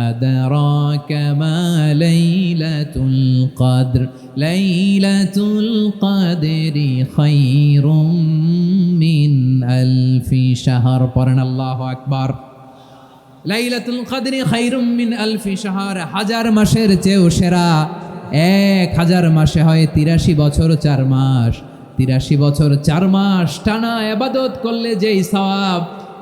أدراك ما ليلة القدر ليلة القدر خير من ألف شهر قرن الله أكبر লাইলাতুল কদরি খাইরুম মিন আলফি শাহর হাজার মাসের চেয়েও সেরা এক হাজার মাসে হয় তিরাশি বছর চার মাস তিরাশি বছর চার মাস টানা আবাদত করলে যেই সওয়াব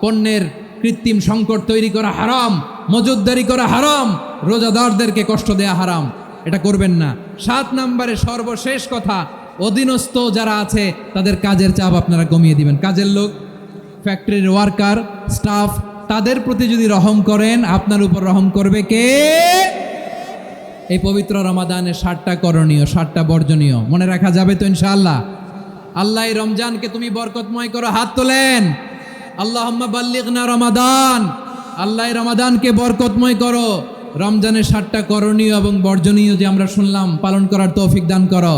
পণ্যের কৃত্রিম সংকট তৈরি করা হারাম মজুদদারি করা হারাম, রোজাদারদেরকে কষ্ট দেয়া হারাম। এটা করবেন না। সাত নম্বরে সর্বশেষ কথা, অধীনস্থ যারা আছে, তাদের কাজের চাপ আপনারা কমিয়ে দিবেন। কাজের লোক, ফ্যাক্টরির ওয়ার্কার, স্টাফ, তাদের প্রতি যদি রহম করেন, আপনার উপর রহম করবে কে? এই পবিত্র রমাদানের ষাটটা করণীয় ষাটটা বর্জনীয়। মনে রাখা যাবে তো ইনশাআল্লাহ। আল্লাহ রমজানকে তুমি বরকতময় করো, হাত তোলেন। আল্লাহ বাল্লিগনা রমাদান। আল্লাহ রমাদানকে বরকতময় করো। রমজানের ষাটটা করণীয় এবং বর্জনীয় যে আমরা শুনলাম, পালন করার তৌফিক দান করো।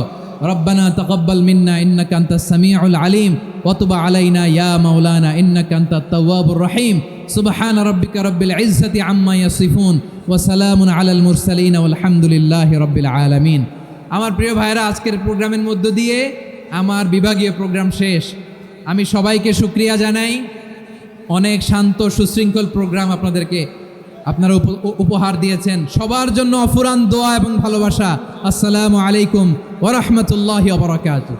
রব্বানা তকব্বাল মিন্না, ইন্নাকা আনতাস সামিউল আলিম। ওয়াতুব আলাইনা ইয়া মাওলানা, ইন্নাকা আনতাত তাওয়াবুর রহিম। সুবহান রাব্বিকা রব্বিল ইজ্জাতি আম্মা ইয়াসিফুন। ওয়া সালামুন আলাল মুরসালিন, ওয়ালহামদুলিল্লাহি রব্বিল আলামিন। আমার প্রিয় ভাইরা আজকের প্রোগ্রামের মধ্য দিয়ে আমার বিভাগীয় প্রোগ্রাম শেষ। আমি সবাইকে শুক্রিয়া জানাই। অনেক শান্ত, সুশৃঙ্খল প্রোগ্রাম আপনাদেরকে আপনারা উপ- উপহার দিয়েছেন। সবার জন্য অফুরান দোয়া এবং ভালোবাসা। আসসালামু আলাইকুম ওরহমতুল্লাহ বারাকাতুহ।